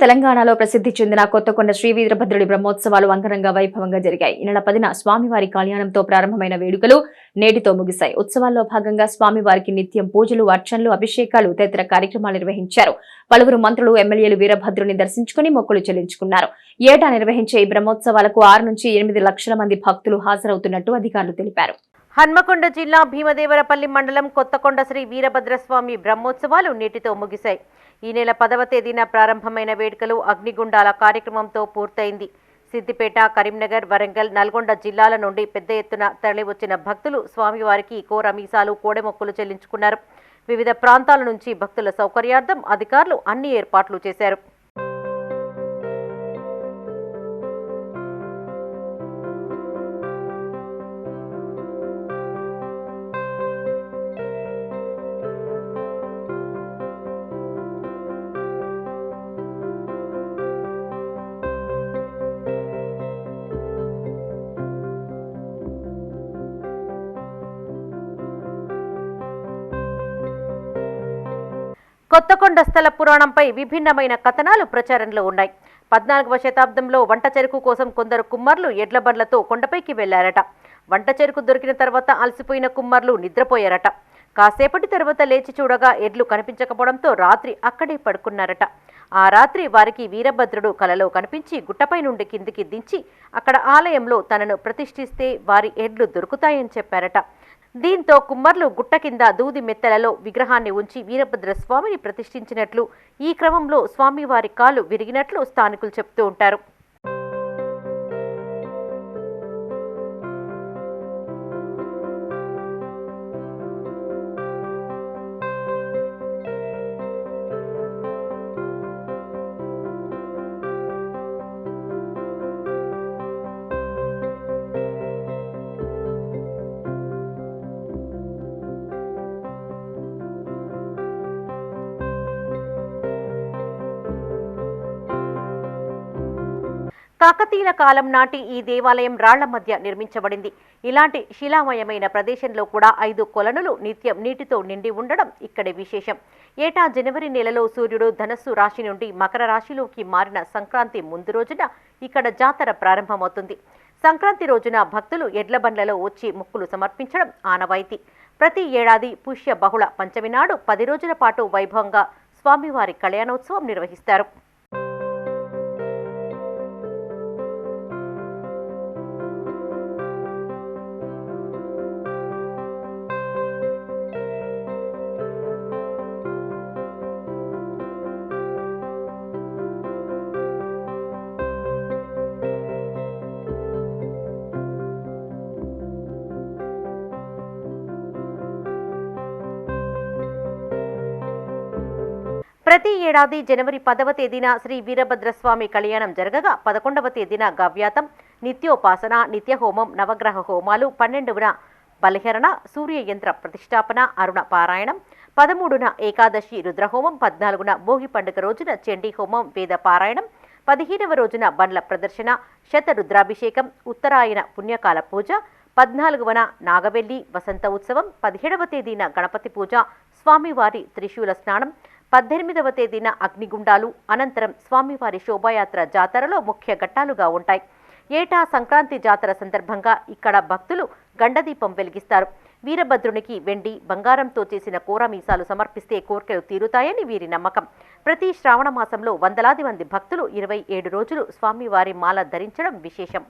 తెలంగాణలో ప్రసిద్ధి చెందిన కొత్తకొండ శ్రీ వీరభద్రుడి బ్రహ్మోత్సవాలు అంగరంగ వైభవంగా జరిగాయి. ఈ నెల పదిన స్వామివారి కళ్యాణంతో ప్రారంభమైన వేడుకలు నేటితో ముగిశాయి. ఉత్సవాల్లో భాగంగా స్వామివారికి నిత్యం పూజలు అర్చనలు అభిషేకాలు తదితర కార్యక్రమాలు నిర్వహించారు. పలువురు మంత్రులు ఎమ్మెల్యేలు వీరభద్రుని దర్శించుకుని మొక్కులు చెల్లించుకున్నారు. ఏటా నిర్వహించే ఈ బ్రహ్మోత్సవాలకు ఆరు నుంచి ఎనిమిది లక్షల మంది భక్తులు హాజరవుతున్నట్టు అధికారులు తెలిపారు. హన్మకొండ జిల్లా భీమదేవరపల్లి మండలం కొత్తకొండ శ్రీ వీరభద్రస్వామి బ్రహ్మోత్సవాలు నేటితో ముగిశాయి. ఈ నెల పదవ తేదీన ప్రారంభమైన వేడుకలు అగ్నిగుండాల కార్యక్రమంతో పూర్తయింది. సిద్దిపేట కరీంనగర్ వరంగల్ నల్గొండ జిల్లాల నుండి పెద్ద ఎత్తున తరలివచ్చిన భక్తులు స్వామివారికి కోర మీసాలు కోడెమొక్కులు చెల్లించుకున్నారు. వివిధ ప్రాంతాల నుంచి భక్తుల సౌకర్యార్థం అధికారులు అన్ని ఏర్పాట్లు చేశారు. కొత్తకొండ స్థల పురాణంపై విభిన్నమైన కథనాలు ప్రచారంలో ఉన్నాయి. పద్నాలుగవ శతాబ్దంలో వంట చెరుకు కోసం కొందరు కుమ్మర్లు ఎడ్ల బండ్లతో కొండపైకి వెళ్ళారట. వంట చెరుకు దొరికిన తర్వాత అలసిపోయిన కుమ్మర్లు నిద్రపోయారట. కాసేపటి తర్వాత లేచి చూడగా ఎడ్లు కనిపించకపోవడంతో రాత్రి అక్కడే పడుకున్నారట. ఆ రాత్రి వారికి వీరభద్రుడు కలలో కనిపించి గుట్టపై నుండి కిందికి దించి అక్కడ ఆలయంలో తనను ప్రతిష్ఠిస్తే వారి ఎడ్లు దొరుకుతాయని చెప్పారట. దీంతో కుమ్మర్లు గుట్ట కింద దూది మెత్తలలో విగ్రహాన్ని ఉంచి వీరభద్ర స్వామిని ప్రతిష్ఠించినట్లు ఈ క్రమంలో స్వామివారి కాలు విరిగినట్లు స్థానికులు చెప్తూ ఉంటారు. కాకతీయుల కాలం నాటి ఈ దేవాలయం రాళ్ళ మధ్య నిర్మించబడింది. ఇలాంటి శిలామయమైన ప్రదేశంలో కూడా ఐదు కొలనులు నిత్యం నీటితో నిండి ఉండడం ఇక్కడి విశేషం. ఏటా జనవరి నెలలో సూర్యుడు ధనస్సు రాశి నుండి మకర రాశిలోకి మారిన సంక్రాంతి ముందు రోజున ఇక్కడ జాతర ప్రారంభమవుతుంది. సంక్రాంతి రోజున భక్తులు ఎడ్ల బండ్లలో వచ్చి ముక్కులు సమర్పించడం ఆనవాయితీ. ప్రతి ఏడాది పుష్య బహుళ పంచమి నాడు పది రోజుల పాటు వైభవంగా స్వామివారి కళ్యాణోత్సవం నిర్వహిస్తారు. ప్రతి ఏడాది జనవరి పదవ తేదీన శ్రీ వీరభద్రస్వామి కళ్యాణం జరగగా పదకొండవ తేదీన గవ్యాతం నిత్యోపాసన నిత్యహోమం నవగ్రహ హోమాలు పన్నెండవన బలిహరణ సూర్య యంత్ర ప్రతిష్టాపన అరుణ పారాయణం పదమూడున ఏకాదశి రుద్రహోమం పద్నాలుగున భోగి పండుగ రోజున చండీ హోమం వేద పారాయణం పదిహేనవ రోజున బండ్ల ప్రదర్శన శత రుద్రాభిషేకం ఉత్తరాయణ పుణ్యకాల పూజ పద్నాలుగవన నాగవెల్లి వసంత ఉత్సవం పదిహేడవ తేదీన గణపతి పూజ స్వామివారి త్రిశూల స్నానం పద్దెనిమిదవ తేదీన అగ్నిగుండాలు అనంతరం స్వామివారి శోభాయాత్ర జాతరలో ముఖ్య ఘట్టాలుగా ఉంటాయి. ఏటా సంక్రాంతి జాతర సందర్భంగా ఇక్కడ భక్తులు గండదీపం వెలిగిస్తారు. వీరభద్రునికి వెండి బంగారంతో చేసిన కూర మీసాలు సమర్పిస్తే కోర్కెలు తీరుతాయని వీరి నమ్మకం. ప్రతి శ్రావణ మాసంలో వందలాది మంది భక్తులు ఇరవై ఏడు రోజులు స్వామివారి మాల ధరించడం విశేషం.